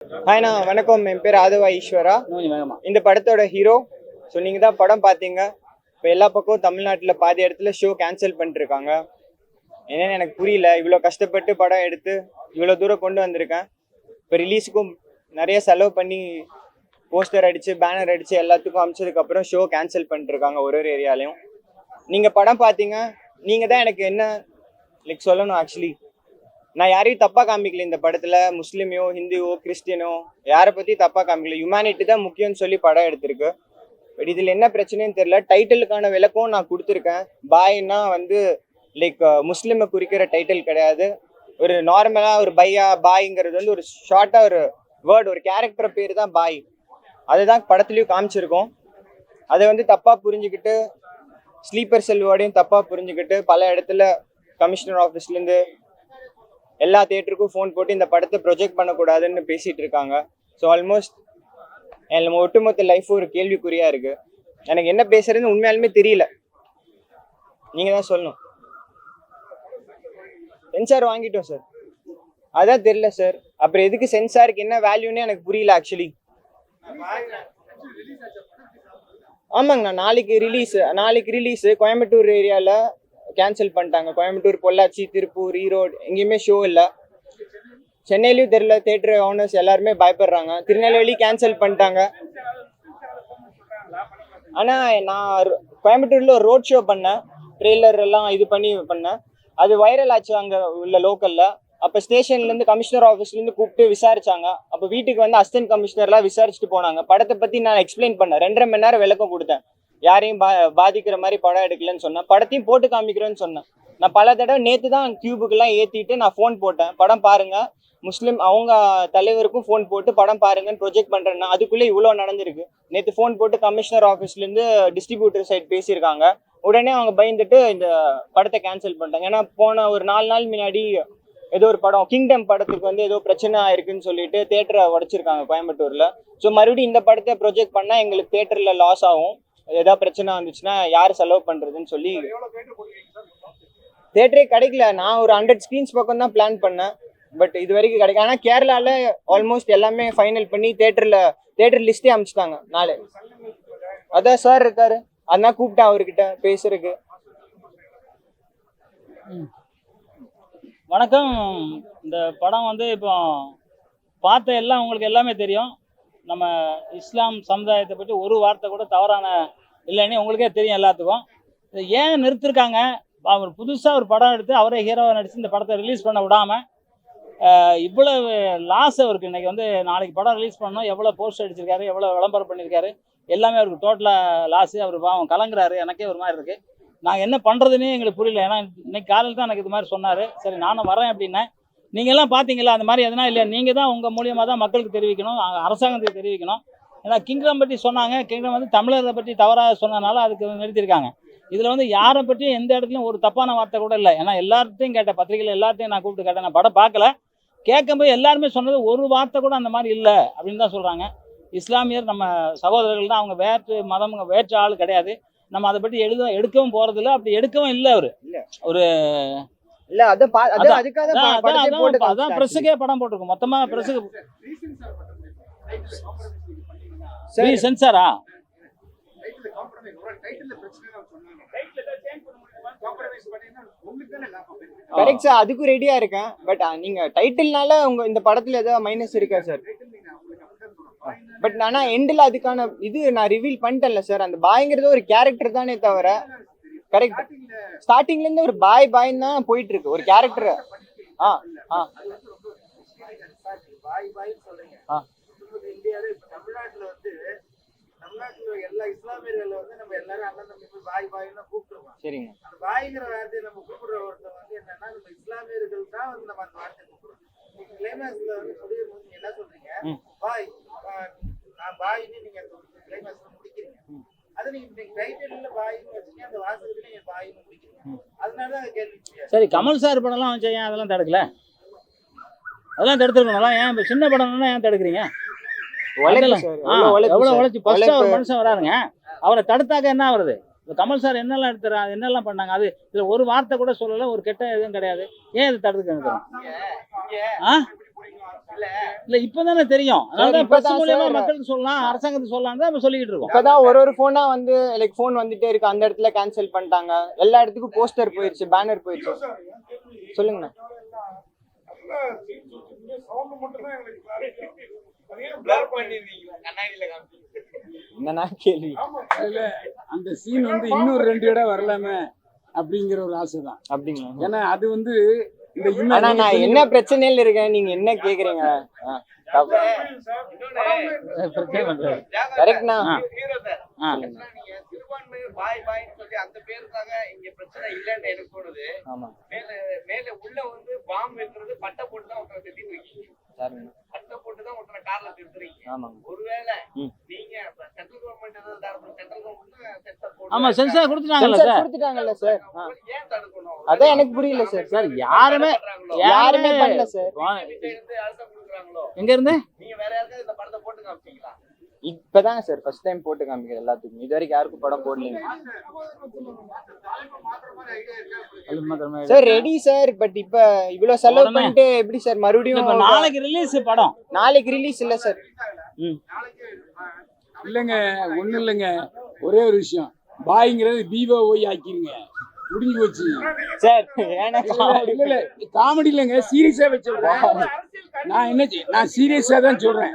ஹாய்ண்ணா வணக்கம். என் பேர் ஆதவா ஈஸ்வரா. இந்த படத்தோட ஹீரோ ஸோ நீங்கள் தான் படம் பார்த்தீங்க. இப்போ எல்லா பக்கமும் தமிழ்நாட்டில் பாதி இடத்துல ஷோ கேன்சல் பண்ணிருக்காங்க என்னன்னு எனக்கு புரியல. இவ்வளோ கஷ்டப்பட்டு படம் எடுத்து இவ்வளோ தூரம் கொண்டு வந்திருக்கேன். இப்போ ரிலீஸுக்கும் நிறைய செலவு பண்ணி போஸ்டர் அடித்து பேனர் அடித்து எல்லாத்துக்கும் அமிச்சதுக்கப்புறம் ஷோ கேன்சல் பண்ணிருக்காங்க ஒரு ஒரு ஏரியாலையும் நீங்கள் படம் பார்த்தீங்க. நீங்கள் தான் எனக்கு என்ன லைக் சொல்லணும் ஆக்சுவலி நான் யாரையும் தப்பா காமிக்கல இந்த படத்துல. முஸ்லீமையோ ஹிந்துவோ கிறிஸ்டியனோ யாரை பத்தி தப்பா காமிக்கல. ஹியூமனிட்டி தான் முக்கியம்னு சொல்லி படம் எடுத்திருக்கு. பட் இதுல என்ன பிரச்சனைன்னு தெரியல. டைட்டிலுக்கான விளக்கம் நான் கொடுத்துருக்கேன். பாய்னா வந்து லைக் முஸ்லீமை குறிக்கிற டைட்டில் கிடையாது. ஒரு நார்மலா ஒரு பையா பாய்ங்கிறது வந்து ஒரு ஷார்ட்டா ஒரு வேர்டு ஒரு கேரக்டர் பேர் தான் பாய். அதுதான் படத்துலயும் காமிச்சிருக்கோம். அதை வந்து தப்பா புரிஞ்சுக்கிட்டு ஸ்லீப்பர் செல் வேர்டையும் தப்பா புரிஞ்சுக்கிட்டு பல இடத்துல கமிஷனர் ஆஃபீஸ்லேருந்து எல்லா தியேட்டருக்கும் ஃபோன் போட்டு இந்த படத்தை ப்ரொஜெக்ட் பண்ணக்கூடாதுன்னு பேசிகிட்டு இருக்காங்க. ஸோ ஆல்மோஸ்ட் நம்ம ஒட்டுமொத்த லைஃப் ஒரு கேள்விக்குறியாக இருக்குது எனக்கு என்ன பேசுறதுன்னு உண்மையாலுமே தெரியல. நீங்கள் தான் சொல்லணும். சென்சார் வாங்கிட்டோம் சார் அதான் தெரியல சார் அப்புறம் எதுக்கு சென்சாருக்கு என்ன வேல்யூன்னு எனக்கு புரியல ஆக்சுவலி ஆமாங்கண்ணா நாளைக்கு ரிலீஸ் நாளைக்கு ரிலீஸ் கோயம்புத்தூர் ஏரியாவில் கேன்சல் பண்ணிட்டாங்க. கோயம்புத்தூர் பொள்ளாச்சி திருப்பூர் ஈரோடு எங்கேயுமே ஷோ இல்லை. சென்னையிலையும் தெரியல தேட்டர் ஓனர்ஸ் எல்லாருமே பயப்படுறாங்க. திருநெல்வேலி கேன்சல் பண்ணிட்டாங்க. ஆனால் நான் கோயம்புத்தூரில் ஒரு ரோட் ஷோ பண்ணேன். ட்ரெய்லர் எல்லாம் இது பண்ணி பண்ணேன். அது வைரல் ஆச்சு அங்கே உள்ள லோக்கலில் அப்போ ஸ்டேஷன்லேருந்து கமிஷனர் ஆஃபீஸ்லேருந்து கூப்பிட்டு விசாரிச்சாங்க. அப்போ வீட்டுக்கு வந்து அசிஸ்டன்ட் கமிஷனர்லாம் விசாரிச்சுட்டு போனாங்க. படத்தை பற்றி நான் எக்ஸ்பிளைன் பண்ணேன். ரெண்டரை மணி நேரம் விளக்கம் கொடுத்தேன். யாரையும் பா பாதிக்கிற மாதிரி படம் எடுக்கலன்னு சொன்னேன். படத்தையும் போட்டு காமிக்கிறேன்னு சொன்னேன். நான் பல தடவை நேற்று தான் கியூபுக்கெல்லாம் ஏற்றிட்டு நான் ஃபோன் போட்டேன். படம் பாருங்கள் முஸ்லீம் அவங்க தலைவருக்கும் ஃபோன் போட்டு படம் பாருங்கன்னு ப்ரொஜெக்ட் பண்ணுறேன்னா அதுக்குள்ளே இவ்வளோ நடந்திருக்கு. நேற்று ஃபோன் போட்டு கமிஷனர் ஆஃபீஸ்லேருந்து டிஸ்ட்ரிபியூட்டர் சைட் பேசியிருக்காங்க. உடனே அவங்க பயந்துட்டு இந்த படத்தை கேன்சல் பண்ணிட்டாங்க. ஏன்னா போன ஒரு நாலு நாள் முன்னாடி ஏதோ ஒரு படம் கிங்டம் படத்துக்கு வந்து ஏதோ பிரச்சனை ஆயிருக்குன்னு சொல்லிட்டு தேட்டரை உடைச்சிருக்காங்க கோயம்புத்தூரில். ஸோ மறுபடியும் இந்த படத்தை ப்ரொஜெக்ட் பண்ணால் எங்களுக்கு தேட்டரில் லாஸ் ஆகும். ஏதாவது பிரச்சனை வந்துச்சுன்னா யார் செலவு பண்றதுன்னு சொல்லி தேட்டரே கிடைக்கல. நான் ஒரு ஹண்ட்ரட் ஸ்க்ரீன்ஸ் பக்கம் தான் பிளான் பண்ணேன். பட் இது வரைக்கும் கிடைக்கல. ஆனால் கேரளால ஆல்மோஸ்ட் எல்லாமே ஃபைனல் பண்ணி தேட்டரில் தேட்டர் லிஸ்டே அமிச்சிட்டாங்க நாலு அதான் சார் இருக்காரு. அதான் கூப்பிட்டேன் அவர்கிட்ட பேசுறதுக்கு. வணக்கம். இந்த படம் வந்து இப்போ பார்த்த எல்லாம் உங்களுக்கு எல்லாமே தெரியும். நம்ம இஸ்லாம் சமுதாயத்தை பற்றி ஒரு வார்த்தை கூட தவறான இல்லைன்னு உங்களுக்கே தெரியும் எல்லாத்துக்கும். இதை ஏன் நிறுத்திருக்காங்க? அவர் புதுசாக ஒரு படம் எடுத்து அவரே ஹீரோவை நடித்து இந்த படத்தை ரிலீஸ் பண்ண விடாமல் இவ்வளவு லாஸ் அவருக்கு. இன்னைக்கு வந்து நாளைக்கு படம் ரிலீஸ் பண்ணணும். எவ்வளோ போஸ்ட் அடிச்சிருக்காரு எவ்வளோ விளம்பரம் பண்ணியிருக்காரு எல்லாமே அவருக்கு டோட்டலாக லாஸு அவர் பாவம் கலங்குறாரு. எனக்கே ஒரு மாதிரி இருக்குது நாங்கள் என்ன பண்ணுறதுன்னே எங்களுக்கு புரியல. ஏன்னா இன்னைக்கு காலையில் தான் எனக்கு இது மாதிரி சொன்னார். சரி நானும் வரேன் அப்படின்னேன். நீங்கள்லாம் பார்த்தீங்களா அந்த மாதிரி எதனா இல்லை நீங்கள் தான் உங்கள் மூலியமாக தான் மக்களுக்கு தெரிவிக்கணும். அரசாங்கத்துக்கு தெரிவிக்கணும். ஏன்னா கிங்டம் பற்றி சொன்னாங்க. கிங்டம் வந்து தமிழரை பற்றி தவறாக சொன்னனால அதுக்கு நிறுத்தியிருக்காங்க இதில் வந்து யாரை பற்றியும் எந்த இடத்துலையும் ஒரு தப்பான வார்த்தை கூட இல்லை. ஏன்னா எல்லார்ட்டையும் கேட்ட பத்திரிகையில் எல்லாத்தையும் நான் கூப்பிட்டு கேட்டேன். நான் படம் பார்க்கல. கேட்கும்போது எல்லாருமே சொன்னது ஒரு வார்த்தை கூட அந்த மாதிரி இல்லை அப்படின்னு தான் சொல்கிறாங்க இஸ்லாமியர் நம்ம சகோதரர்கள் தான். அவங்க வேற்று மதம் வேற்று ஆள் கிடையாது. நம்ம அதை பற்றி எழுத எடுக்கவும் போகிறதில்ல அப்படி எடுக்கவும் இல்லை அவர். இல்ல. அதான். பா- அதான் ப்ரெஸ்ஸுக்கே படம் போட்டிருக்கோம். மொத்தமாக ப்ரெஸ்ஸுக்கு ஃப்ரீ சென்சாரா? கரெக்ட் சார் அதுக்கும் ரெடியா இருக்கேன். பட் நீங்க டைட்டில்னால உங்க இந்த படத்துல ஏதாவது மைனஸ் இருக்கா சார் பட் ஆனா எண்டில் அதுக்கான இது நான் ரிவீல் பண்ணிட்டேன்ல சார் அந்த பாய்ங்கிறது ஒரு கேரக்டர் தானே தவிர கரெக்ட் ஸ்டார்டிங்ல இருந்து ஒரு பாய் பாய் தான் போயிட்டு இருக்கு. ஒரு கேரக்டர் ஆ ஆ தமிழ்நாட்டுல வந்து தமிழ்நாட்டுல எல்லா இஸ்லாமியர்கள் வந்து நம்ம எல்லாரும் அண்ணன் தம்பி போய் பாய் பாய் தான் கூப்பிட்டுருவோம் சரிங்க. அந்த பாய்ங்கிற வார்த்தையை நம்ம கூப்பிடுற ஒருத்தர் வந்து என்னன்னா நம்ம இஸ்லாமியர்கள் தான் வந்து நம்ம அந்த வார்த்தையை கூப்பிடுறோம் கிளைமேக்ஸ்ல வந்து முடியும் போது என்ன சொல்றீங்க. பாய் நான் பாய்னு நீங்க கிளைமேக்ஸ்ல முடிக்கிறீங்க. அது நீங்க டைட்டில்ல பாய்னு வச்சீங்க அந்த வாசகத்துல நீங்க பாய்னு முடிக்கிறீங்க. அதனால தான் கேள்வி சரி கமல் சார் படம்லாம் வச்சா ஏன் அதெல்லாம் தடுக்கல? அதெல்லாம் தடுத்துருக்கணும். ஏன் சின்ன படம்னா ஏன் தடுக்கிறீங்க? எவ்வளவு. உழைச்சி ஃபர்ஸ்ட் ஒரு. மனுஷன் வராருங்க. அவரை தடுத்தாக்க என்ன வருது கமல் சார் என்னெல்லாம் எடுத்துறா என்னெல்லாம் பண்ணாங்க? அது இதுல ஒரு வார்த்தை கூட சொல்லல ஒரு கெட்ட எதுவும் கிடையாது. ஏன் இது தடுக்க ஆ? இல்ல இப்பதானே தெரியும். மக்களுக்கு சொல்லலாம் அரசாங்கத்துக்கு சொல்லலாம் தான் சொல்லிட்டு இருக்கோம். இப்பதான் ஒரு ஒரு போனா வந்து லைக் போன் வந்துட்டே இருக்கு. அந்த இடத்துல கேன்சல் பண்ணிட்டாங்க. எல்லா இடத்துக்கும் போஸ்டர் போயிருச்சு பேனர் போயிருச்சு. சொல்லுங்கண்ணா. என்னண்ணா கேள்வி. அந்த சீன் வந்து இன்னொரு ரெண்டு இடம் வரலாமே அப்படிங்கிற ஒரு ஆசை தான் அப்படிங்களா? ஏன்னா அது வந்து இந்த ஆனா நான் என்ன பிரச்சனையில இருக்கேன்? நீங்க என்ன கேக்குறீங்க? சிறுபான்மையர் பாய் சொல்லி அந்த பேருக்காக இங்க பிரச்சனை இல்லைன்னு எனக்கு தோணுது. ஆமா. மேல மேல உள்ள வந்து பாம்பு வைக்கிறது பட்டை போட்டு தான் திட்டிட்டு இருக்கீங்க சரிண்ணா பட்டை போட்டு தான் ஒருத்தரை கார்ல திருத்துறீங்க ஆமாங்க. ஒருவேளை ம். நீங்க சென்ட்ரல் கவர்மெண்ட் ஏதாவது தரப்பு சென்ட்ரல் கவர்மெண்ட் சென்சார் போட்டு ஆமா சென்சார் கொடுத்துட்டாங்கல்ல சென்சார் சார். கொடுத்துட்டாங்கல்ல சார். ஆ. ஏன் தடுக்கணும்? அதான் எனக்கு புரியல சார். சார் யாருமே யாருமே பண்ணல சார். இருந்து அழுத்தம் கொடுக்குறாங்களோ? எங்க இருந்து? நீங்க வேற யாருக்காவது இந்த படத்தை போட்டு காமிச்சீங்களா? இப்பதான் சார் ஃபர்ஸ்ட் டைம் போட்டு காமிக்கிறேன் எல்லாத்துக்கும். இது வரைக்கும் யாருக்கும் படம் போடலைங்க. சார் ரெடி சார் பட் இப்ப இவ்வளவு செலவு. பண்ணிட்டு எப்படி சார் மறுபடியும் நாளைக்கு ரிலீஸ் படம். நாளைக்கு ரிலீஸ் இல்ல சார் ம். இல்லைங்க ஒண்ணும் இல்லைங்க. ஒரே ஒரு விஷயம். பாய்ங்கிறது பீவோ ஓய் ஆக்கிருங்க. முடிஞ்சு போச்சு. சார் இல்ல இல்ல காமெடி இல்லைங்க சீரியஸா வச்சிருக்கேன் நான் என்ன நான் சீரியஸா தான் சொல்றேன்.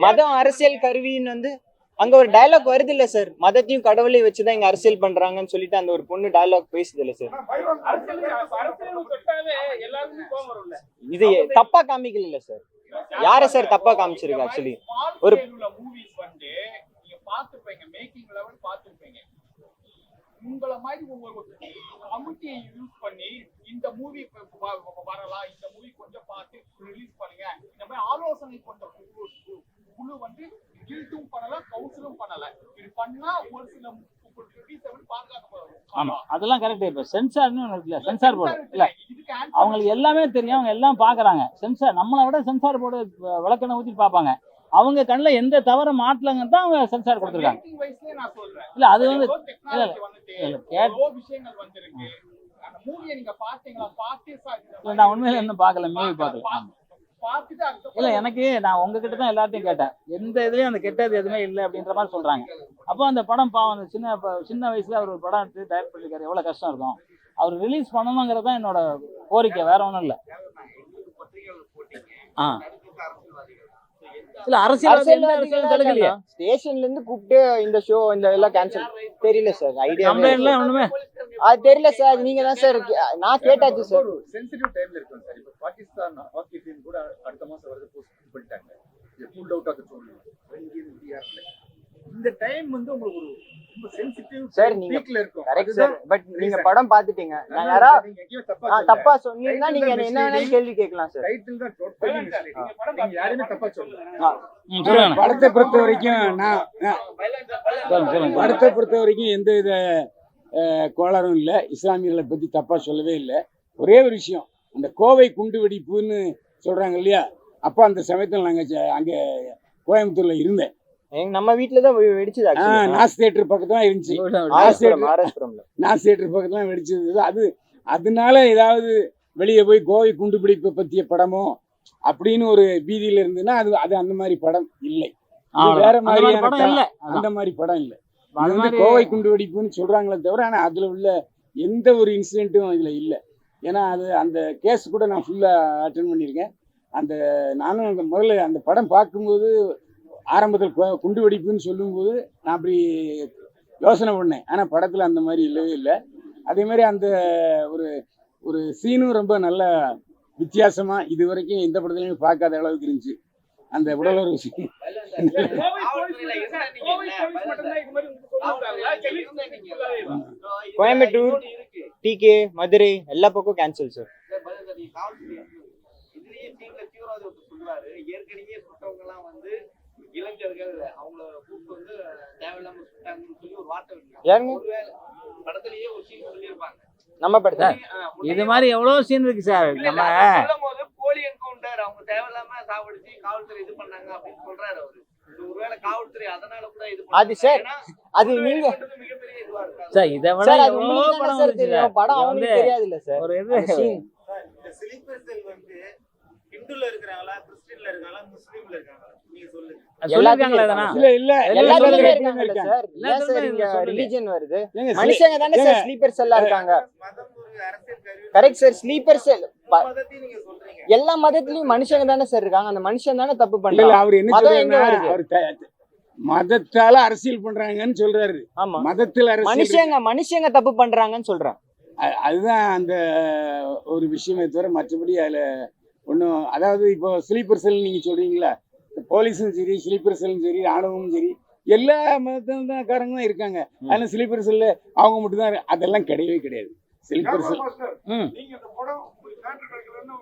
மதம் அரசியல் கருவின்னு வந்து அங்க ஒரு டயலாக் வருது இல்ல சார் மதத்தையும் கடவுளையும் வச்சுதான் இங்க அரசியல் பண்றாங்கன்னு சொல்லிட்டு அந்த ஒரு பொண்ணு டயலாக் பேசுது இல்ல சார் இது தப்பா காமிக்கல இல்ல சார் யார சார் தப்பா காமிச்சிருக்கு ஆக்சுவலி ஒரு உங்களை மாதிரி ஒவ்வொரு கமிட்டியை யூஸ் பண்ணி இந்த மூவி வரலாம் இந்த மூவி கொஞ்சம் பார்த்து ரிலீஸ் பண்ணுங்க இந்த மாதிரி ஆலோசனை கொண்ட குழு வந்து கில்ட்டும் பண்ணல கவுன்சிலும் பண்ணல. இது பண்ணா ஒரு சில ஆமா அதெல்லாம் கரெக்ட் இப்ப சென்சார்னு இருக்குல்ல சென்சார் போர்டு இல்ல அவங்களுக்கு எல்லாமே தெரியும் அவங்க எல்லாம் பாக்குறாங்க. சென்சார் நம்மளை விட சென்சார் போர்டு விளக்கணை ஊத்தி பார்ப்பாங்க அவங்க கண்ணுல எந்த தவறு மாட்டலங்கன்னு தான் அவங்க சென்சார் கொடுத்துருக்காங்க. இல்ல அது வந்து நான் உண்மையில இன்னும் பார்க்கல மூவி பார்க்கல இல்ல எனக்கு நான் உங்ககிட்ட தான் எல்லாத்தையும் கேட்டேன். எந்த இதுலயும் அந்த கெட்டது எதுவுமே இல்லை அப்படின்ற மாதிரி சொல்றாங்க. அப்போ அந்த படம் பாவம் அந்த சின்ன சின்ன வயசுல அவர் ஒரு படம் எடுத்து டைரக்ட் பண்ணிருக்காரு எவ்வளவு கஷ்டம் இருக்கும். அவர் ரிலீஸ் பண்ணணுங்கிறது தான் என்னோட கோரிக்கை. வேற ஒண்ணும் இல்ல. ஆ. இல்ல அரசியல் ஸ்டேஷன்ல இருந்து கூப்பிட்டு இந்த ஷோ இந்த எல்லாம் கேன்சல் தெரியல சார் ஐடியா கம்ப்ளைண்ட்ல ஒண்ணுமே. அது தெரியல சார் நீங்க தான் சார் நான் கேட்டாச்சு சார் ஒரு சென்சிட்டிவ் டைம்ல இருக்கோம் சார் இப்போ பாகிஸ்தான் ஹாக்கி டீம் கூட அடுத்த மாசம் வருது போஸ்ட் பண்ணிட்டாங்க. புல் அவுட் ஆக சொல்லணும் இந்த டைம் வந்து உங்களுக்கு ஒரு சார், நீங்க கரெக்ட் சார் பட் நீங்க படம் பாத்துட்டீங்க நான் யாரா நீங்க தப்பா சொன்னீங்கன்னா நீங்க என்ன என்ன வேணாலும் கேள்வி கேட்கலாம் சார் டைட்டில் தான் டோட்டலி மிஸ்டேக் நீங்க யாருமே தப்பா சொல்லல. ம், சொல்லுங்க. படத்தை பொறுத்த வரைக்கும் நான் படத்தை பொறுத்த வரைக்கும் எந்த வித கோளாறும் இல்லை. இஸ்லாமியர்களை பத்தி தப்பா சொல்லவே இல்லை. ஒரே ஒரு விஷயம். அந்த கோவை குண்டு வெடிப்புன்னு சொல்றாங்க இல்லையா? அப்போ அந்த சமயத்தில் நாங்கள் அங்கே கோயம்புத்தூர்ல இருந்தேன். நம்ம வீட்ல தான் வெடிச்சது நாஸ் தேட்டர் பக்கத்துல தான் இருந்துச்சு நாஸ் தேட்டர் பக்கத்துல தான் வெடிச்சது. அது அதனால ஏதாவது வெளியே போய் கோவை குண்டுபிடிப்பை பற்றிய படமோ அப்படின்னு ஒரு பீதியில இருந்ததுன்னா அது அது அந்த மாதிரி படம் இல்லை. வேற மாதிரியான படம் இல்ல. அந்த மாதிரி படம் இல்லை. அது வந்து கோவை குண்டு வெடிப்புன்னு சொல்றாங்களே தவிர ஆனா அதுல உள்ள எந்த ஒரு இன்சிடென்ட்டும் இதுல இல்லை. ஏன்னா அது அந்த கேஸ் கூட நான் ஃபுல்லா அட்டன் பண்ணியிருக்கேன். அந்த நானும் அந்த முதல்ல அந்த படம் பார்க்கும்போது ஆரம்பத்தில் குண்டு வெடிப்புன்னு சொல்லும்போது நான் அப்படி யோசனை பண்ணேன். ஆனா படத்துல அந்த மாதிரி இல்லவே இல்லை. அதே மாதிரி அந்த ஒரு ஒரு சீனும் ரொம்ப நல்ல வித்தியாசமா இது வரைக்கும் எந்த படத்துலையுமே பார்க்காத அளவுக்கு இருந்துச்சு. அந்த உடலுறவு சீன் கோயம்புத்தூர் டிகே மதுரை எல்லா பக்கம் கேன்சல் சார் ஏற்கனவே சுட்டவங்க எல்லாம் வந்து இளைஞர்கள் அவங்கள கூப்பிட்டு வந்து தேவையில்லாம சுட்டாங்கன்னு சொல்லி ஒரு வார்த்தை? ஒருவேளை படத்திலேயே ஒரு சீன் சொல்லியிருப்பாங்க. நம்ம படத்தை இது மாதிரி எவ்வளவு சீன் இருக்கு சார்? நம்ம சொல்லும்போது போலி என்கவுண்டர் அவங்க தேவையில்லாம சாவடிச்சு காவல்துறை இது பண்ணாங்க அப்படின்னு சொல்றாரு அவரு. இது ஒருவேளை காவல்துறை அதனால கூட இது அது. சார், அது நீங்க சார் இதை விட எவ்வளவு படம் தெரியும்? படம் அவங்களுக்கு தெரியாது இல்ல சார்? ஒரு இது ஸ்லீப்பர் செல் வந்து இருக்காங்களா கிறிஸ்டின்ல இருக்காங்களா முஸ்லீம்ல இருக்காங்களா நீங்க சொல்லுங்க. மனுஷங்க தானே சார். ஸ்லீப்பர் செல்லா இருக்காங்க. மதம் ஒரு அரசியல் கருவி கரெக்ட் சார் ஸ்லீப்பர் செல் நீங்க எல்லா மதத்துலயும் மனுஷங்க தானே சார் இருக்காங்க. அந்த மனுஷன் தானே தப்பு பண்றாங்க அவர் என்ன மதத்தால அரசியல் பண்றாங்கன்னு சொல்றாரு. ஆமா. மதத்தில் மனுஷங்க மனுஷங்க தப்பு பண்றாங்கன்னு சொல்றேன். அதுதான் அந்த ஒரு விஷயமே தவிர மற்றபடி அதில் ஒன்றும் அதாவது இப்போ ஸ்லீப்பர் செல் நீங்கள் சொல்றீங்களா? போலீஸும் சரி ஸ்லீப்பர் செல்லும் சரி ராணுவமும் சரி எல்லா மதக்காரங்க தான் இருக்காங்க அதில் ஸ்லீப்பர் செல்லு அவங்க மட்டும் தான் அதெல்லாம் கிடையவே கிடையாது. ஸ்லீப்பர் செல் ம். தேட்டர் கிடைக்கலன்னு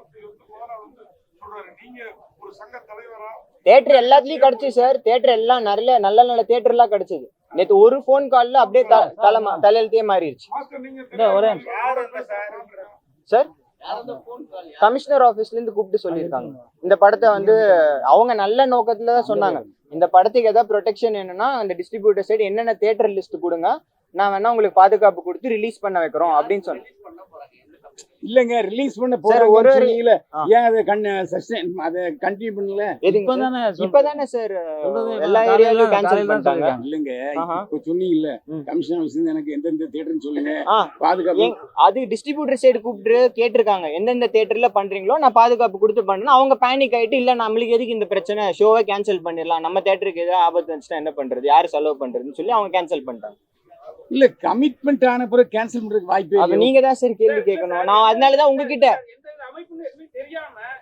முதல்ல வந்து சொல்றாரு. நீங்க ஒரு சங்க தலைவரா? தேட்டர் எல்லாத்துலயும் கிடைச்சு சார் தேட்டர் எல்லாம் நிறைய நல்ல நல்ல தேட்டர் எல்லாம் கிடைச்சது. நேத்து ஒரு ஃபோன் கால்ல அப்படியே தலைமா தலையெழுத்தே மாறிடுச்சு மாஸ்டர் நீங்க இந்த ஒரே யார் அந்த சார் கமிஷனர் ஆபீஸ்ல இருந்து கூப்பிட்டு சொல்லியிருக்காங்க. இந்த படத்தை வந்து அவங்க நல்ல நோக்கத்துல தான் சொன்னாங்க. இந்த படத்துக்கு ஏதாவது ப்ரொடெக்ஷன் வேணும்னா அந்த டிஸ்ட்ரிபியூட்டர் சைடு என்னென்ன தேட்டர் லிஸ்ட் கொடுங்க. நான் வேணா உங்களுக்கு பாதுகாப்பு கொடுத்து ரிலீஸ் பண்ண வைக்கிறோம் அப்படின்னு சொன்னேன் எந்த? இல்லைங்க ரிலீஸ் பண்ண போறாங்க ஒரு- ஆ. ஏன் அதை கண் சஸ்டைன் அதை கண்டினியூ பண்ணல? இப்பதானே இப்பதானே சார் எல்லா ஏரியாலையும் கேன்சல் பண்ணிட்டாங்க. இல்லைங்க. இப்போ சொன்னீங்கல்ல. கமிஷன் ஆஃபீஸ் எனக்கு எந்தெந்த தேட்டர்னு சொல்லுங்க பாதுகாப்பு அது டிஸ்ட்ரிபியூட்டர் சைடு கூப்பிட்டு கேட்டிருக்காங்க எந்தெந்த தேட்டர்ல பண்றீங்களோ நான் பாதுகாப்பு கொடுத்து பண்ணேன் அவங்க பேனிக் ஆயிட்டு இல்ல நம்மளுக்கு எதுக்கு இந்த பிரச்சனை ஷோவை கேன்சல் பண்ணிடலாம் நம்ம தேட்டருக்கு ஏதாவது ஆபத்து வந்துச்சுன்னா என்ன பண்றது யாரு செலவு பண்றதுன்னு சொல்லி அவங்க கேன்சல் பண்ணிட்டாங்க இல்ல கமிட்மெண்ட் ஆன பிறகு கேன்சல் பண்றதுக்கு வாய்ப்பே இல்லை நீங்க தான் சார் கேள்வி கேட்கணும் நான் அதனாலதான் உங்ககிட்ட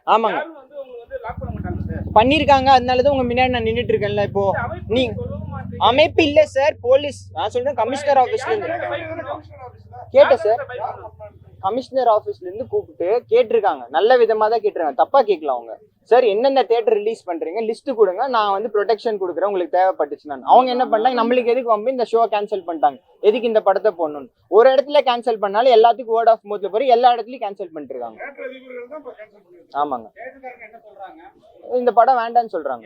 ஆமாங்க பண்ணிருக்காங்க அதனாலதான் உங்க முன்னாடி நான் நின்னுட்டு இருக்கேன்ல இப்போ நீ. அமைப்பு இல்ல சார் போலீஸ் நான் சொல்றேன் கமிஷனர் ஆபீஸ்ல இருந்து? கேட்டேன் சார்? கமிஷனர் ஆபீஸ்ல இருந்து கூப்பிட்டு கேட்டிருக்காங்க. நல்ல விதமா தான் கேட்டிருக்காங்க. தப்பா கேட்கல அவங்க. சார் எந்தெந்த தேட்டர் ரிலீஸ் பண்றீங்க? லிஸ்ட் கொடுங்க. நான் வந்து ப்ரொடெக்ஷன் கொடுக்குறேன். உங்களுக்கு தேவைப்பட்டுச்சுன்னு. அவங்க என்ன பண்ணாங்க? நம்மளுக்கு எதுக்கு வந்து இந்த ஷோ கேன்சல் பண்ணிட்டாங்க. எதுக்கு இந்த படத்தை போடணும்னு? ஒரு இடத்துல கேன்சல் பண்ணாலும் எல்லாத்துக்கும் வேர்ட் ஆஃப் மவுத்ல போய் எல்லா இடத்துலயும் கேன்சல் பண்ணிருக்காங்க. ஆமாங்க. இந்த படம் வேண்டாம்னு சொல்றாங்க?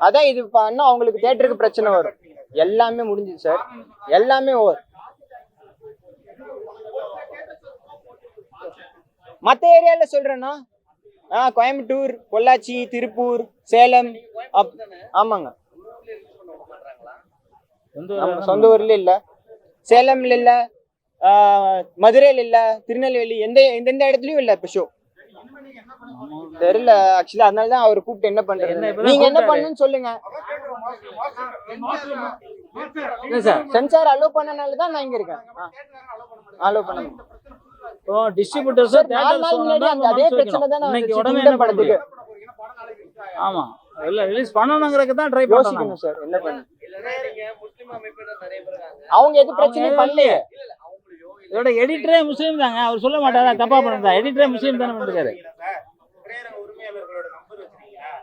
அதான் இது பண்ணா அவங்களுக்கு தேட்டருக்கு பிரச்சனை வரும். எல்லாமே முடிஞ்சுது சார் எல்லாமே ஓவர் மற்ற ஏரியால சொல்றேன்னா ஆ கோயம்புத்தூர் பொள்ளாச்சி திருப்பூர் சேலம் அப் ஆமாங்க. சொந்த ஊர்ல சொந்த ஊர்ல இல்ல. சேலம்ல இல்ல மதுரையில இல்ல திருநெல்வேலி எந்த எந்தெந்த இடத்துலயும் இல்ல இப்ப ஷோ தெரியல ஆக்சுவலி அதனால தான் அவர் கூப்பிட்டு என்ன பண்றது? நீங்க என்ன. பண்ணுன்னு சொல்லுங்க. சென்சார் அலோவ் பண்ணனால தான் நான் இங்க இருக்கேன். அலோவ் பண்ண இப்போ டிஸ்ட்ரிபியூட்டர்ஸ் அதே பிரச்சனை தானே இன்னைக்கு உடனே என்ன படத்துக்கு. ஆமா. இல்ல ரிலீஸ் பண்ணணுங்கிறதுக்கு தான் ட்ரை யோசிக்கணும் சார் என்ன பண்ணு அவங்க எது பிரச்சனையும் பண்ணலையே. இதோட எடிட்டரே முஸ்லீம் தாங்க. அவர் சொல்ல மாட்டாரா? தப்பா பண்ணுறா எடிட்டரே முஸ்லீம் தானே பண்ணிருக்காரு.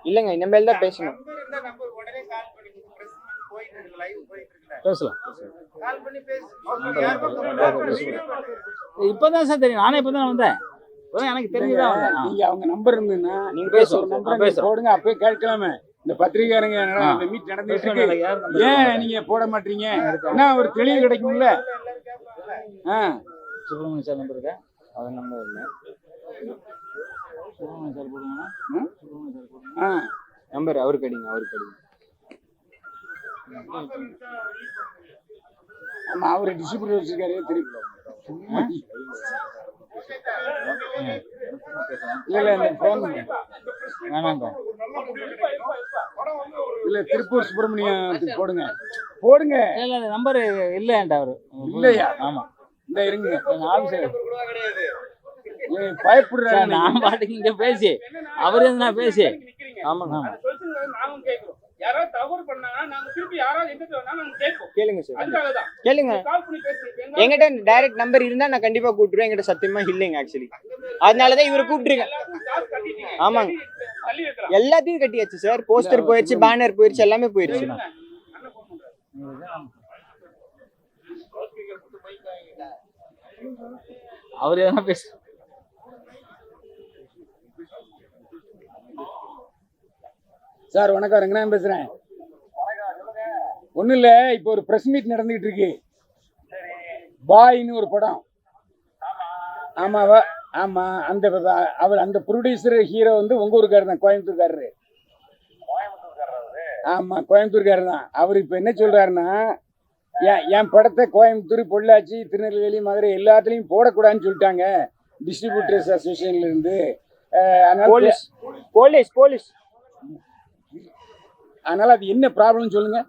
இல்லைங்க இனிமேல் தான் பேசணும். நம்பர் இருந்தா நம்பர் உடனே கால் பண்ணி பிரஸ் போயிட்டு இருக்கு லைவ் போயிட்டு இருக்குல்ல. பேசலாம். பக்கம் இப்பதான் சார் தெரியும். நானே இப்பதான் வந்தேன். இப்பதான் எனக்கு தெரிஞ்சுதான் வந்தேன். நீங்க அவங்க நம்பர் இருந்ததுன்னா நீங்க பேச பேசுவோம். பேசுறோம். போடுங்க அப்பயே கேட்கலாமே. இந்த பத்திரிகாரங்க. இந்த மீட் நடந்துட்டு இருக்கு? ஏன். நீங்க போட மாட்டீங்க? என்ன ஒரு தெளிவு கிடைக்கும்ல? ஆ. சுப்பிரமணிய சார் நம்பர் இருக்கா? அது நம்பர் இல்லை. சுப்பிரமணிய சார் போடுங்கன்னா ம்? சுப்பிரமணிய சார் போடுங்க. ஆ. நம்பர் அவருக்கு அடிங்க அவருக்கு அடிங்க. ஆமா அவர் டிஸ்ட்ரிபியூட்டர் வச்சிருக்காரு திருப்பி இல்ல இல்ல இந்த போன் வேணாங்க இல்ல திருப்பூர் சுப்பிரமணியத்துக்கு போடுங்க. போடுங்க. இல்ல இல்ல நம்பர் இல்லையாண்டா அவரு. இல்லையா? ஆமா. இந்த இருங்க. பயப்படுறாரு. சார் நான் பாட்டுக்கு இங்க பேசி. அவரு நான் பேசி. ஆமாங்க. ஆமா. அதை சொல்லிட்டு நாங்களும் கேட்கிறோம் யாராவது தவறு பண்ணாங்கன்னா நாங்க திருப்பி யாராவது எங்க வேணாலும் நாங்க கேட்போம். கேளுங்க சார். அதுக்காக தான் கேளுங்க கால் பண்ணி பேசுறீங்க எங்க என்கிட்ட டைரக்ட் நம்பர் இருந்தா நான் கண்டிப்பா கூப்பிட்டுருவேன். என்கிட்ட சத்தியமா இல்லைங்க ஆக்சுவலி அதனாலதான் இவரை கூப்பிட்டுருக்கேன். ஆமாங்க. எல்லாத்தையும் கட்டியாச்சு சார். போஸ்டர் போயிருச்சு பேனர் போயிருச்சு எல்லாமே போயிருச்சு. அவரு எதனா பேசு சார் வணக்கம். ரங்கநாதன் பேசுறேன். ஒன்றும் இல்லை இப்போ ஒரு ப்ரெஸ் மீட் நடந்துகிட்டு இருக்கு. பாய்னு ஒரு படம். ஆமாவா ஆமா அந்த அவர் அந்த ப்ரொடியூசர் ஹீரோ வந்து உங்க ஊருக்காரர் தான் கோயம்புத்தூர்காரரு. ஆமா கோயம்புத்தூர்காரர் தான். அவர் இப்ப என்ன சொல்றாருன்னா என் என் படத்தை கோயம்புத்தூர் பொள்ளாச்சி திருநெல்வேலி மதுரை எல்லாத்துலயும் போடக்கூடாதுன்னு சொல்லிட்டாங்க டிஸ்ட்ரிபியூட்டர்ஸ் அசோசியேஷன்ல இருந்து. அஹ், அதனால போலீஸ் போலீஸ் போலீஸ். அதனால அது என்ன ப்ராப்ளம் சொல்லுங்க.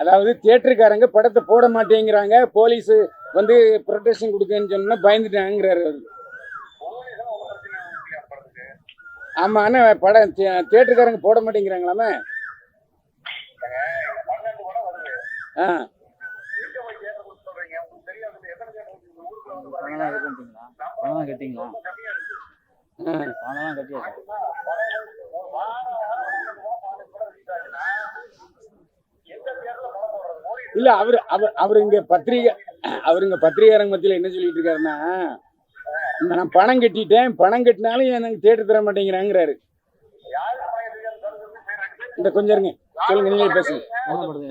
அதாவது தியேட்டருக்காரங்க படத்தை போட மாட்டேங்கிறாங்க. போலீஸ் வந்து ப்ரொடெக்ஷன் கொடுக்கன்னு சொன்னா பயந்துட்டாங்கிறாரு அது ஆமா ஆனா படம் தியேட்டருக்காரங்க போட மாட்டேங்கிறாங்களாமே? ஆ. கேட்டீங்களா? பணம்லாம் கட்டியாச்சு. இல்ல அவர் அவர் அவர் இங்க பத்திரிகை அவர் இங்க பத்திரிகையாரங்க மத்தியில என்ன சொல்லிட்டு இருக்காருன்னா நான் பணம் கட்டிட்டேன் பணம் கட்டினாலும் எனக்கு தேட்டர் தர மாட்டேங்கிறாங்கிறாரு. இந்த கொஞ்சம் இருங்க சொல்லுங்க நீங்களே பேசுங்க.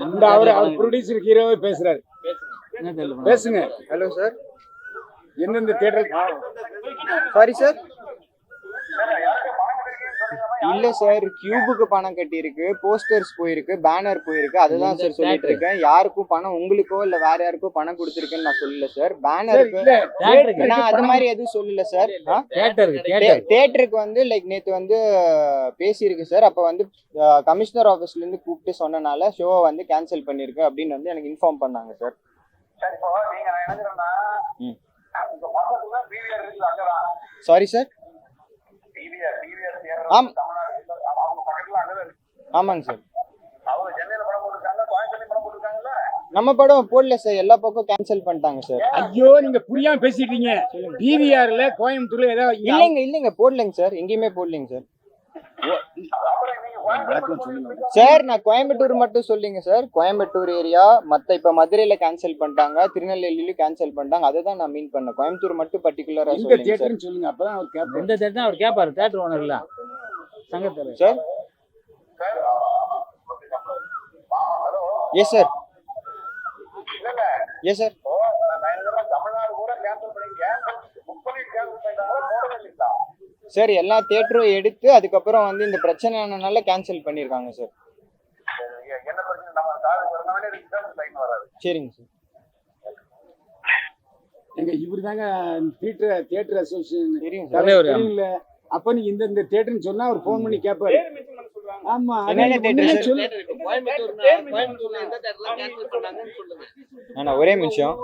இந்த அவர் அவர் ப்ரொடியூசர் ஹீரோவே பேசுறாரு. பேசுங்க. Hello sir. எந்தெந்த தேட்டர் சாரி சார். இல்ல சார் கியூபுக்கு பணம் கட்டியிருக்கு போஸ்டர்ஸ் போயிருக்கு பேனர் போயிருக்கு அதுதான் சார் சொல்லிட்டு இருக்கேன். யாருக்கும் பணம் உங்களுக்கோ இல்ல வேற யாருக்கோ பணம் கொடுத்துருக்குன்னு நான் சொல்லல சார். பேனருக்கு நான் அது மாதிரி எதுவும் சொல்லல சார். தேட்டருக்கு தேட்டர் தேட்டருக்கு வந்து லைக் நேத்து வந்து பேசியிருக்கு சார். அப்ப வந்து கமிஷனர் ஆஃபீஸ்ல இருந்து கூப்பிட்டு சொன்னனால ஷோவை வந்து கேன்சல் பண்ணிருக்கு அப்படின்னு வந்து எனக்கு இன்ஃபார்ம் பண்ணாங்க சார். ம். சாரி சார் ஆம். ஆமாங்க சார். நம்ம படம் போடல சார். எல்லா பக்கம் கேன்சல் பண்ணிட்டாங்க சார். ஐயோ நீங்க புரியாம பேசிட்டீங்க. டிவிஆர்ல கோயம்புத்தூர்ல ஏதாவது இங்க இல்லைங்க இல்லைங்க. போடலைங்க சார். எங்கேயுமே போடலைங்க சார். சார் நான் கோயம்புத்தூர் மட்டும் சொல்லிங்க சார். கோயம்புத்தூர் ஏரியா மத்த இப்ப மதுரையில கேன்சல் பண்ணிட்டாங்க. திருநெல்வேலியிலும் கேன்சல் பண்ணிட்டாங்க. அதை தான் நான் மீன் பண்ணேன். கோயம்புத்தூர் மட்டும் பர்டிகுலரா சொல்லுங்க சார். தியேட்டர்னு சொல்லுங்க. அப்பதான் அவர் கேட்பாரு எந்த தேட்டர் அவர் கேட்பாரு தேட்டர் ஓனர் இல்ல சங்கத்தில் sir yes sir yes sir sir எல்லா தியேட்டரும் எடுத்து அதுக்கப்புறம் வந்து இந்த பிரச்சனை ஆனனால கேன்சல் பண்ணியிருக்காங்க சார் சரிங்க சார் எங்க இவர் தாங்க தியேட்டர் தியேட்டர் அசோசியேஷன் தெரியும் சார் தலைவர். தெரியல. அப்ப நீங்க இந்த இந்த தியேட்டர்னு சொன்னா அவர் ஃபோன் பண்ணி கேட்பாரு ஆமா? சொல்லு. அண்ணா ஒரே நிமிஷம்.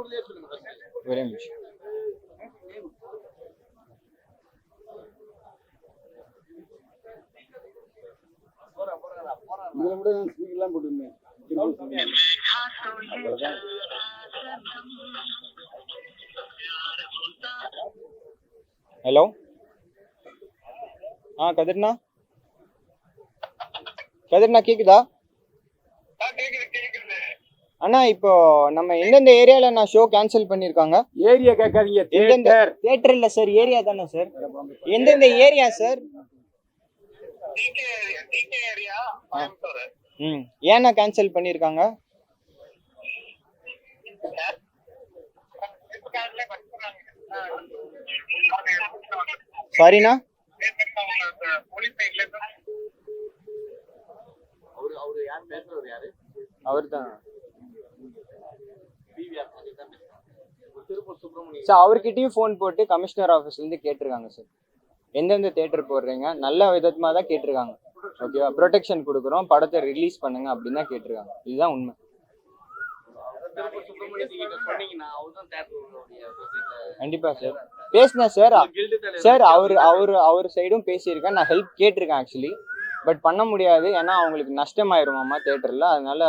ஒரே நிமிஷம். இதுல கூட போட்டுருந்தேன். ஹலோ ஆ கதிர்ண்ணா கதிர்ண்ணா கேக்குதா? அண்ணா இப்போ நம்ம எந்தெந்த ஏரியால நான் ஷோ கேன்சல் பண்ணிருக்காங்க? ஏரியா கேட்காதீங்க எந்தெந்த தியேட்டர் தியேட்டர் இல்ல சார் ஏரியா தானே சார் எந்தெந்த ஏரியா சார் ம். ஏன்னா கேன்சல் பண்ணிருக்காங்க? சாரிண்ணா அவரு அவரு யார்? பேசுறவர் யாரு? அவர் தான் பிவிஆர் தான் பேசுறாங்க திருப்பூர் சுப்பிரமணியம் சார் அவர்கிட்டயும் ஃபோன் போட்டு கமிஷனர் ஆஃபீஸ்ல இருந்து கேட்டிருக்காங்க சார். எந்தெந்த தேட்டர் போடுறீங்க? நல்ல விதமா தான் கேட்டிருக்காங்க. ஓகேவா ப்ரொடெக்ஷன் கொடுக்குறோம். படத்தை ரிலீஸ் பண்ணுங்க அப்படின்னு தான் கேட்டிருக்காங்க. இதுதான் உண்மை. கண்டிப்பா சார். பேசினேன் சார் சார் அவர் அவர் அவர் சைடும் பேசியிருக்கேன். நான் ஹெல்ப் கேட்டிருக்கேன் ஆக்சுவலி பட் பண்ண முடியாது. ஏன்னா அவங்களுக்கு நஷ்டமாயிருமாமா தேட்டர்ல அதனால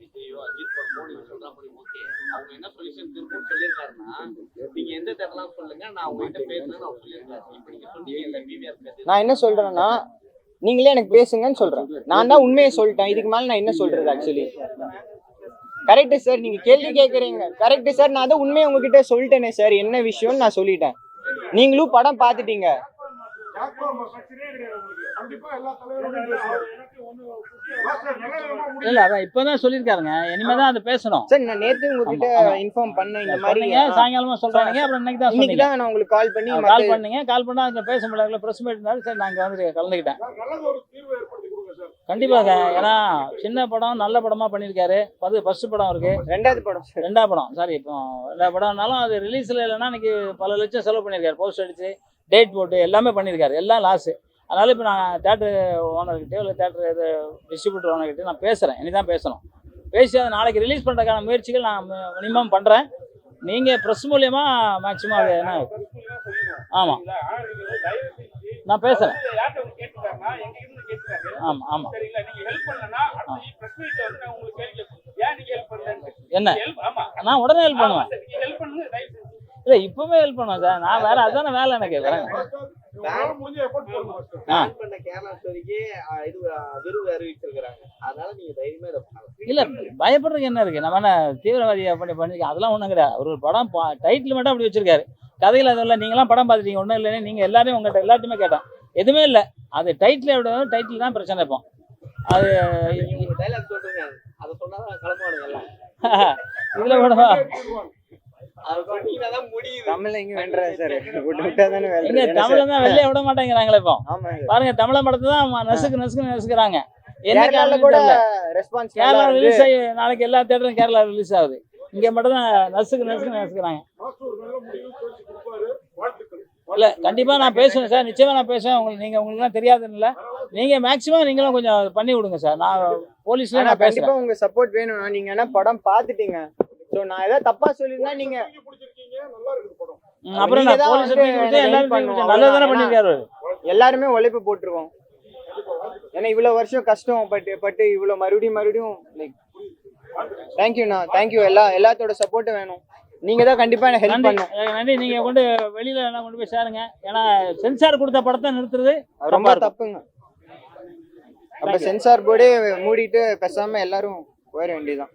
விஜயோ அஜித் படம் மோடி சொல்றா அப்படி ஓகே அவங்க என்ன சொல்யூஷன் திருப்பூர் சொல்லியிருக்காருன்னா நீங்க எந்த தேட்டர்லாம் சொல்லுங்க நான் அவங்க கிட்ட பேசுறேன்னு அவர் சொல்லியிருக்காரு. இப்ப நீங்க சொன்னீங்க இல்ல பிவிஆர் பேசி நான் என்ன சொல்றேன்னா நீங்களே எனக்கு பேசுங்கன்னு சொல்றேன். நான் தான் உண்மையை சொல்லிட்டேன். இதுக்கு மேல நான் என்ன சொல்றது ஆக்சுவலி கரெக்ட் சார் நீங்க கேள்வி கேக்குறீங்க. கரெக்ட் சார் நான் தான் உண்மையை உங்ககிட்ட சொல்லிட்டேனே சார் என்ன விஷயம்னு நான் சொல்லிட்டேன். நீங்களும் படம் பார்த்துட்டீங்க. இல்ல அதான் இப்பதான் சொல்லியிருக்காருங்க. இனிமே தான் அதை பேசணும். சார் நான் நேத்து உங்ககிட்ட. இன்ஃபார்ம் பண்ணேன் இந்த மாதிரி சாயங்காலமா சொல்றாங்க. அப்புறம் இன்னைக்கு தான் இன்னைக்கு தான் நான் உங்களுக்கு கால் பண்ணி கால் பண்ணீங்க. கால் பண்ணா அங்க பேச முடியல. பிரஸ் மீட் இருந்தாலும் சரி நாங்க வந்து கலந்துக்கிட்டேன். நல்ல ஒரு தீர்வு ஏற்படுத்தி கொடுங்க சார். கண்டிப்பாக ஏன்னா சின்ன படம் நல்ல படமா பண்ணியிருக்காரு. அது ஃபர்ஸ்ட் படம் இருக்கு. ரெண்டாவது படம் சார். ரெண்டாவது படம். சாரி இப்போ ரெண்டாவது படம்னாலும் அது ரிலீஸ்ல இல்லைன்னா இன்னைக்கு பல லட்சம் செலவு பண்ணியிருக்காரு. போஸ்ட் அடிச்சு டேட் போட்டு எல்லாமே பண்ணியிருக்காரு. எல்லாம் லாஸ் அதனால் இப்போ நான் தேட்டர் ஓனர்கிட்டயோ இல்லை தேட்டர் இது டிஸ்ட்ரிபியூட்டர் ஓனர்கிட்டயோ நான் பேசுகிறேன் இனி தான் பேசணும். பேசி அதை நாளைக்கு ரிலீஸ் பண்ணுறதுக்கான முயற்சிகள் நான் மினிமம் பண்ணுறேன் நீங்கள் ப்ரெஸ் மூலியமா மேக்ஸிமம் அது என்ன? ஆமாம் நான் பேசுகிறேன் ஆமாம் ஆமாம் என்ன? நான் உடனே ஹெல்ப் பண்ணுவேன். இல்லை இப்போவே ஹெல்ப் பண்ணுவேன் சார். நான் வேற அதானே வேலை எனக்கு இல்ல பயப்படுறதுக்கு என்ன இருக்கு? நம்ம என்ன தீவிரவாதியா பண்ணி பண்ணிருக்கோம் அதெல்லாம் ஒண்ணும் கிடையாது. ஒரு படம் டைட்டில் மட்டும் அப்படி வச்சிருக்காரு. கதையில் அதுவும் இல்லை. நீங்களாம் படம் பார்த்துட்டீங்க ஒன்றும் இல்லைன்னு நீங்க எல்லாரும் உங்கள்கிட்ட எல்லாத்தையுமே கேட்டேன் எதுவுமே இல்லை. அது டைட்டில் விட டைட்டில் தான் பிரச்சனை இப்போ. அது டைலாக் சொல்றீங்க. அதை கிளம்புவானுங்க இதுல விடவா? சொன்னீங்கன்னா தான் வெளியே விட மாட்டேங்கிறாங்களே இப்போ. பாருங்க தமிழ படத்தை தான் நசுக்கு நசுக்கு நசுக்குறாங்க. என்ன காரணம்னு கூட ரெஸ்பான்ஸ் கேரளா ரிலீஸ் ஆகி நாளைக்கு எல்லா தேட்டரும் கேரளா ரிலீஸ் ஆகுது. இங்க மட்டும் தான் நசுக்கு நசுக்கு நசுக்குறாங்க. இல்ல கண்டிப்பா நான் பேசுவேன் சார். நிச்சயமா நான் பேசுவேன். உங்களுக்கு நீங்க உங்களுக்குலாம் தெரியாதுன்னு இல்ல நீங்க மேக்ஸிமம் நீங்களும் கொஞ்சம் பண்ணி விடுங்க சார். நான் போலீஸ்ல நான் பேசுறேன். உங்க சப்போர்ட் வேணும்னா நீங்க என்ன படம் பாத்துட்டீங்க சோ நான் ஏதாவது தப்பா சொல்லியிருந்தா நீங்க அப்புறம் எல்லாரும் உழைப்பு போட்டிருக்கோம். ஏன்னா இவ்வளவு வருஷம் கஷ்டம் பட்டு பட்டு இவ்வளவு மறுபடியும் மறுபடியும் லைக் தேங்க்யூண்ணா தேங்க்யூ எல்லா எல்லாத்தோட சப்போர்ட்டும் வேணும். நீங்க தான் கண்டிப்பா எனக்கு ஹெல்ப் பண்ணும் நன்றி. நீங்க கொண்டு வெளியில எல்லாம் கொண்டு போய் சேருங்க. ஏன்னா சென்சார் கொடுத்த படத்தை நிறுத்துறது ரொம்ப. தப்புங்க. அப்ப சென்சார் போர்டே மூடிட்டு பேசாம எல்லாரும் போயிட வேண்டியதுதான்.